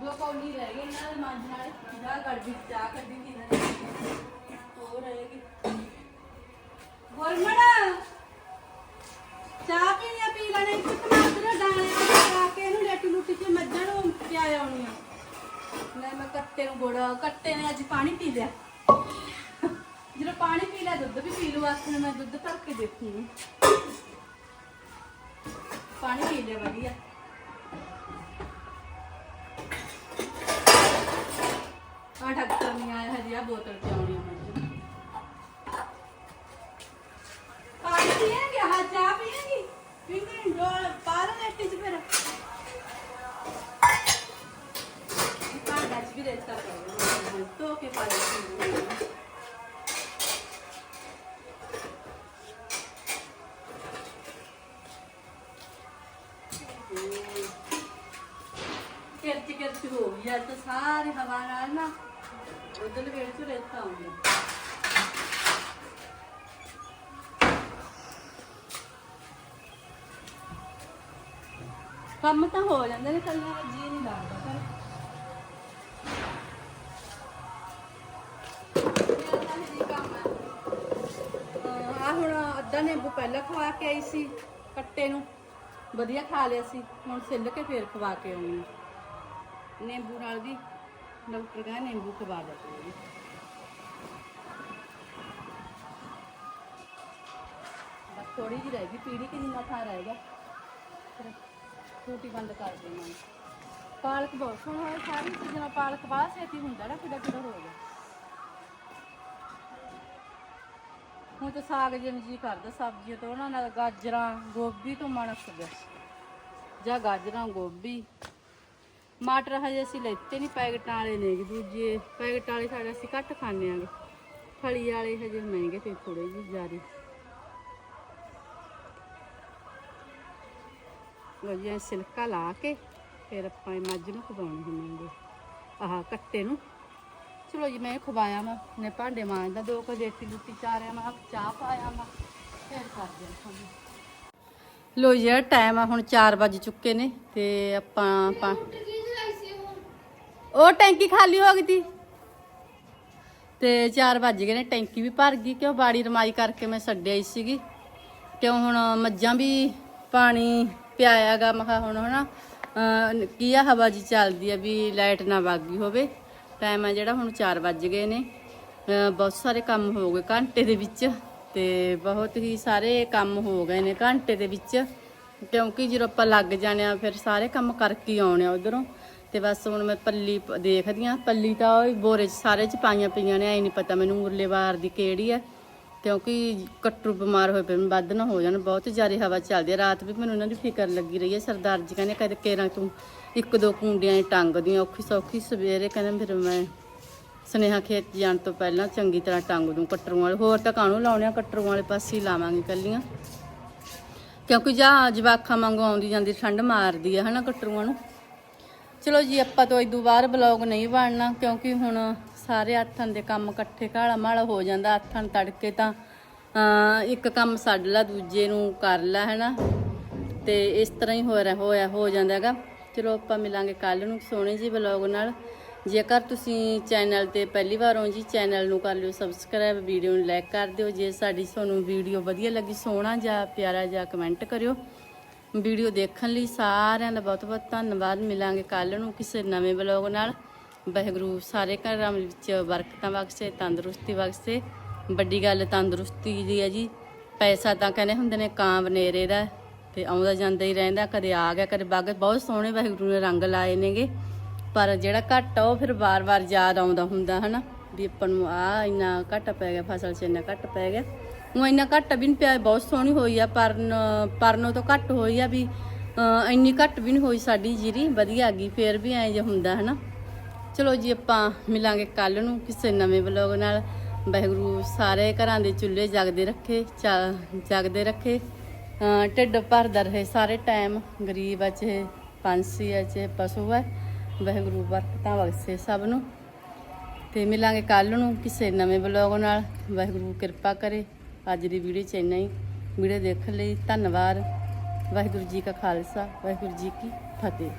S1: ਦੋ ਕੌਲੀ ਰਹਿ ਗਏ ਇਹਨਾਂ ਦੇ ਮਾਂਜਣ ਵਾਲੇ ਜਾ ਗੜਬੀ ਚਾਹ ਕੱਢੀ ਸੀ ਇਹਨਾਂ ਨੇ ਹੋਰ ਰਹੇਗੀ। ਗੁਰਮਣ ਚਾਹ ਪੀਣੀ ਆ, ਪੀ ਲੈਣੇ ਇੱਕ ਟਮਾਟਰ ਦਾਣੇ ਪਾ ਕੇ ਇਹਨੂੰ ਲੇਟੀ ਲੁੱਟੀ ਚ ਮੱਝਾਂ ਨੂੰ ਪਿਆ ਆਉਣੀ ਆ। ਲੈ ਮੈਂ ਕੱਟੇ ਨੂੰ ਗੋੜਾ ਕੱਟੇ ਨੇ ਅੱਜ ਪਾਣੀ ਪੀ ਲਿਆ। ਜਦੋਂ ਪਾਣੀ ਪੀ ਲਿਆ ਦੁੱਧ ਵੀ ਪੀ ਲੂ ਆਖਣ ਮੈਂ ਦੁੱਧ ਭਰ ਕੇ ਦੇਖੂੰਗੀ। ਪਾਣੀ ਪੀ ਲਿਆ ਵਧੀਆ। ਆ ਡਾਕਟਰ ਨਹੀਂ ਆਇਆ ਹਜੇ ਆ, ਬੋਤਲ ਚ ਆਉਣੀ ਆ ਮੈਨੂੰ ਪਾਣੀ ਪੀਏਂਗੇ ਹਾਂ ਚਾਹ ਪੀਏਂਗੀ? ਪੀਂਗੇ ਡੋਲ ਪਾ ਲੈਟੀ ਚ ਫਿਰ। ਵੀ ਰੇਤਾ ਪਾਉਂਦੇ ਧੋ ਕੇ ਪਾ ਲੈ ਕਿਰਚ ਕਿਰਚ ਹੋ ਗਈ ਅੱਜ ਤਾਂ ਸਾਰੇ ਹਵਾ ਨਾਲ ਨਾ। ਉਧਰ ਵੇੜ ਚ ਰੇਤਾ ਕੰਮ ਤਾਂ ਹੋ ਜਾਂਦੇ ਨੇ ਕੱਲਾ ਜੀ ਨਹੀਂ ਲੱਗਦਾ ਪਰ। ਆ ਹੁਣ ਅੱਧਾ ਨਿੰਬੂ ਪਹਿਲਾਂ ਖਵਾ ਕੇ ਆਈ ਸੀ, ਕੱਟੇ ਨੂੰ। ਵਧੀਆ ਖਾ ਲਿਆ ਸੀ, ਹੁਣ ਸਿੱਲ ਕੇ ਫੇਰ ਖਵਾ ਕੇ ਆਉਣੀ ਨਿੰਬੂ ਨਾਲ ਵੀ ਡਾਕਟਰ ਕਹਿੰਦਾ ਨਿੰਬੂ ਖਵਾ ਦੇ। ਬਸ ਥੋੜੀ ਜਿਹੀ ਰਹਿ ਗਈ, ਪੀੜੀ ਕਿ ਜਿੰਨਾ ਖਾ ਰਹੇਗਾ ਫਿਰ ਟੂਟੀ ਬੰਦ ਕਰ ਦੇਣਾ ਪਾਲਕ ਬਹੁਤ ਸੋਹਣਾ ਹੋਇਆ, ਸਾਰੀ ਚੀਜ਼ਾਂ ਨਾਲ ਪਾਲਕ ਬਾਅਦ ਛੇਤੀ ਹੁੰਦਾ ਨਾ ਕਿਦਾ ਕਿਦਾ ਹੋ ਗਿਆ ਹੁਣ ਤਾਂ ਸਾਗ ਜਿਵੇਂ ਜੀ ਕਰਦਾ, ਸਬਜ਼ੀਆਂ ਤੋਂ ਉਹਨਾਂ ਨਾਲ ਗਾਜਰਾਂ, ਗੋਭੀ ਤੋਂ ਮਨ ਗਿਆ ਜਾਂ ਗਾਜਰਾਂ, ਗੋਭੀ। ਮਟਰ ਹਜੇ ਅਸੀਂ ਲੈਤੇ ਨਹੀਂ ਪੈਕਟਾਂ ਵਾਲੇ ਨੇ ਗੇ, ਦੂਜੇ। ਪੈਕਟ ਵਾਲੇ ਸਾਡੇ ਅਸੀਂ ਘੱਟ ਖਾਂਦੇ ਆਂਗੇ। ਫਲੀ ਵਾਲੇ ਹਜੇ ਮਹਿੰਗੇ ਤੇ ਥੋੜੇ ਜਿਹੇ ਜ਼ਿਆਦੇ। ਲੋ ਜੀ ਐਂ ਸਿਲਕਾ ਲਾ ਕੇ ਫਿਰ ਆਪਾਂ ਇਹ ਮੱਝ ਨੂੰ ਖਵਾਉਣੀ ਹੁੰਦੇ ਆਹ ਕੱਟੇ ਨੂੰ। ਚਲੋ ਜੀ ਮੈਂ ਖਵਾਇਆ ਵਾ। ਨੇ ਭਾਂਡੇ ਮਾਂਜਦਾ ਦੋ ਕੁ ਦੇਤੀ ਲੁੱਟੀ ਚਾਰਿਆ ਮੈਂ ਚਾਹ ਪਾਇਆ ਵਾ। ਫਿਰ ਕਰਦੇ ਹਾਂ ਲੋ ਜੀ ਟਾਈਮ ਆ ਹੁਣ 4 ਵਜ ਚੁੱਕੇ ਨੇ ਤੇ ਆਪਾਂ ਉਹ ਟੈਂਕੀ ਖਾਲੀ ਹੋ ਗਈ ਤੀ। ਤੇ 4 ਵੱਜ ਗਏ ਨੇ, ਟੈਂਕੀ ਵੀ ਭਰ ਗਈ, ਕਿਉਂ ਬਾੜੀ ਰਮਾਈ ਕਰਕੇ ਮੈਂ ਛੱਡਿਆ ਹੀ ਸੀਗੀ। ਕਿਉਂ ਹੁਣ ਮੱਝਾਂ ਵੀ ਪਾਣੀ ਪਿਆਇਆਗਾ ਮੈਂ ਕਿਹਾ ਹੁਣ ਹਨਾ, ਅਹ ਕੀ ਆ, ਹਵਾ ਜੀ ਚੱਲਦੀ ਆ ਵੀ ਲਾਈਟ ਨਾ ਵਗ ਗਈ ਹੋਵੇ। ਟਾਈਮ ਆ ਜਿਹੜਾ ਹੁਣ 4 ਵੱਜ ਗਏ ਨੇ। ਬਹੁਤ ਸਾਰੇ ਕੰਮ ਹੋ ਗਏ ਘੰਟੇ ਦੇ ਵਿੱਚ, ਤੇ ਬਹੁਤ ਹੀ ਸਾਰੇ ਕੰਮ ਹੋ ਗਏ ਨੇ ਘੰਟੇ ਦੇ ਵਿੱਚ। ਕਿਉਂਕਿ ਜਦੋਂ ਆਪਾਂ ਲੱਗ ਜਾਣੇ ਆ, ਫਿਰ ਸਾਰੇ ਕੰਮ ਕਰਕੇ ਹੀ ਆਉਣੇ ਆ ਉਧਰੋਂ। ਤੇ ਬਸ ਹੁਣ ਮੈਂ ਪੱਲੀ ਪ- ਦੇਖਦੀ ਆ। ਪੱਲੀ ਤਾਂ ਉਹ ਬੋਰੇ 'ਚ ਸਾਰੇ 'ਚ ਪਾਈਆਂ ਪਈਆਂ ਨੇ, ਐ ਨਹੀਂ ਪਤਾ ਮੈਨੂੰ ਉਰਲੇ ਵਾਰ ਦੀ ਕਿਹੜੀ ਹੈ ਕਿਉਂਕਿ ਕੱਟਰੂ ਬਿਮਾਰ ਹੋਏ ਪਏ ਵੱਧ ਨਾ ਹੋ ਜਾਣ, ਬਹੁਤ ਜ਼ਿਆਦਾ ਹਵਾ ਚੱਲਦੀ ਹੈ ਰਾਤ ਵੀ ਮੈਨੂੰ ਉਹਨਾਂ ਦੀ ਫਿਕਰ ਲੱਗੀ ਰਹੀ ਹੈ ਸਰਦਾਰ ਜੀ ਕਹਿੰਦੇ ਕਦੇ ਕੇਰਾਂ ਤੂੰ ਇੱਕ ਦੋ ਕੁੰਡੀਆਂ ਹੀ ਟੰਗਦੀਆਂ ਔਖੀ ਸੌਖੀ ਸਵੇਰੇ ਕਹਿੰਦੇ ਫਿਰ ਮੈਂ ਸਨੇਹਾ ਖੇਤ ਜਾਣ ਤੋਂ ਪਹਿਲਾਂ ਚੰਗੀ ਤਰ੍ਹਾਂ ਟੰਗ ਦੂੰ ਕੱਟਰੂ ਵਾਲੇ। ਹੋਰ ਤਾਂ ਕਾਹਨੂੰ ਲਾਉਣੇ ਆ ਕਟਰੂ ਵਾਲੇ ਪਾਸੇ ਹੀ ਲਾਵਾਂਗੇ ਕੱਲੀਆਂ ਕਿਉਂਕਿ ਜਾਂ ਜਵਾਖਾਂ ਵਾਂਗੂ ਆਉਂਦੀ ਜਾਂਦੀ, ਠੰਡ ਮਾਰਦੀ ਹੈ ਹਨਾ, ਕੱਟਰੂਆਂ ਨੂੰ? ਚਲੋ ਜੀ, ਆਪਾਂ ਤੋਂ ਇਦੋਂ ਬਾਅਦ ਬਲੌਗ ਨਹੀਂ ਬਣਨਾ, ਕਿਉਂਕਿ ਹੁਣ ਸਾਰੇ ਹੱਥਾਂ ਦੇ ਕੰਮ ਇਕੱਠੇ ਕਾਲਾ ਮਾਲਾ ਹੋ ਜਾਂਦਾ ਹੱਥਾਂ ਨੂੰ ਤੜਕੇ ਤਾਂ ਇੱਕ ਕੰਮ ਛੱਡ ਲਾ, ਦੂਜੇ ਨੂੰ ਕਰ ਲੈ, ਹੈਨਾ? ਤੇ ਇਸ ਤਰ੍ਹਾਂ ਹੀ ਹੋ ਰਿਹਾ ਹੋਇਆ, ਹੋ ਜਾਂਦਾ ਹੈਗਾ। ਚਲੋ, ਆਪਾਂ ਮਿਲਾਂਗੇ ਕੱਲ ਨੂੰ ਸੋਹਣੇ ਜੀ ਬਲੌਗ ਨਾਲ। ਜੇਕਰ ਤੁਸੀਂ ਚੈਨਲ ਤੇ ਪਹਿਲੀ ਵਾਰ ਹੋ ਜੀ ਚੈਨਲ ਨੂੰ ਕਰ ਲਿਓ ਸਬਸਕ੍ਰਾਈਬ ਵੀਡੀਓ ਨੂੰ ਲਾਈਕ ਕਰ ਦਿਓ। ਜੇ ਸਾਡੀ ਤੁਹਾਨੂੰ ਵੀਡੀਓ ਵਧੀਆ ਲੱਗੀ, ਸੋਹਣਾ ਜਾਂ ਪਿਆਰਾ ਜਾਂ ਕਮੈਂਟ ਕਰਿਓ। ਵੀਡੀਓ ਦੇਖਣ ਲਈ ਸਾਰਿਆਂ ਦਾ ਬਹੁਤ ਬਹੁਤ ਧੰਨਵਾਦ। ਮਿਲਾਂਗੇ ਕੱਲ ਨੂੰ ਕਿਸੇ ਨਵੇਂ ਬਲੌਗ ਨਾਲ। ਵਾਹਿਗੁਰੂ ਸਾਰੇ ਘਰਾਂ ਵਿੱਚ ਬਰਕਤਾਂ ਬਖਸ਼ੇ, ਤੰਦਰੁਸਤੀ ਬਖਸ਼ੇ। ਵੱਡੀ ਗੱਲ ਤੰਦਰੁਸਤੀ ਦੀ ਹੈ ਜੀ। ਪੈਸਾ ਤਾਂ ਕਹਿੰਦੇ ਹੁੰਦੇ ਨੇ ਕਾਂ ਬਨੇਰੇ ਦਾ, ਤੇ ਆਉਂਦਾ ਜਾਂਦਾ ਹੀ ਰਹਿੰਦਾ, ਕਦੇ ਆ ਗਿਆ, ਕਦੇ ਬਾਗ ਬਹੁਤ ਸੋਹਣੇ ਵਾਹਿਗੁਰੂ ਨੇ ਰੰਗ ਲਾਏ ਨੇਗੇ। ਪਰ ਜਿਹੜਾ ਘੱਟ ਆ ਉਹ ਫਿਰ ਵਾਰ-ਵਾਰ ਯਾਦ ਆਉਂਦਾ ਹੁੰਦਾ, ਹਨਾ? ਵੀ ਆਪਾਂ ਨੂੰ ਆ ਇੰਨਾ ਘੱਟ ਪੈ ਗਿਆ, ਫਸਲ 'ਚ ਇੰਨਾ ਘੱਟ ਪੈ ਗਿਆ। ਉਹ ਇੰਨਾ ਘੱਟ ਵੀ ਨਹੀਂ ਪਿਆ, ਬਹੁਤ ਸੋਹਣੀ ਹੋਈ ਆ, ਪਰਨ, ਪਰਨੋਂ ਤੋਂ ਘੱਟ ਹੋਈ ਆ ਵੀ ਇੰਨੀ ਘੱਟ ਵੀ ਨਹੀਂ ਹੋਈ ਸਾਡੀ ਜੀਰੀ, ਵਧੀਆ ਆ ਗਈ, ਫੇਰ ਵੀ ਐਂ ਜੇ ਹੁੰਦਾ, ਹਨਾ। ਚਲੋ ਜੀ, ਆਪਾਂ ਮਿਲਾਂਗੇ ਕੱਲ ਨੂੰ ਕਿਸੇ ਨਵੇਂ ਬਲੌਗ ਨਾਲ। ਵਾਹਿਗੁਰੂ ਸਾਰੇ ਘਰਾਂ ਦੇ ਚੁੱਲ੍ਹੇ ਜਗਦੇ ਰੱਖੇ, ਚਾ- ਜਗਦੇ ਰੱਖੇ। ਢਿੱਡ ਭਰਦਾ ਰਹੇ ਸਾਰੇ ਟਾਈਮ, ਗਰੀਬ ਆ ਚਾਹੇ ਪੰਛੀ ਆ ਚਾਹੇ ਪਸ਼ੂ ਹੈ ਵਾਹਿਗੁਰੂ ਬਰਕਤਾਂ ਬਖਸ਼ੇ ਸਭ ਨੂੰ। ਤੇ ਮਿਲਾਂਗੇ ਕੱਲ ਨੂੰ ਕਿਸੇ ਨਵੇਂ ਬਲੌਗ ਨਾਲ। ਵਾਹਿਗੁਰੂ ਕਿਰਪਾ ਕਰੇ। ਅੱਜ ਦੀ ਵੀਡੀਓ ਚ ਇੰਨਾ ਹੀ। ਵੀਡੀਓ ਦੇਖਣ ਲਈ ਧੰਨਵਾਦ। ਵਾਹਿਗੁਰੂ ਜੀ ਕਾ ਖਾਲਸਾ, ਵਾਹਿਗੁਰੂ ਜੀ ਕੀ ਫਤਿਹ।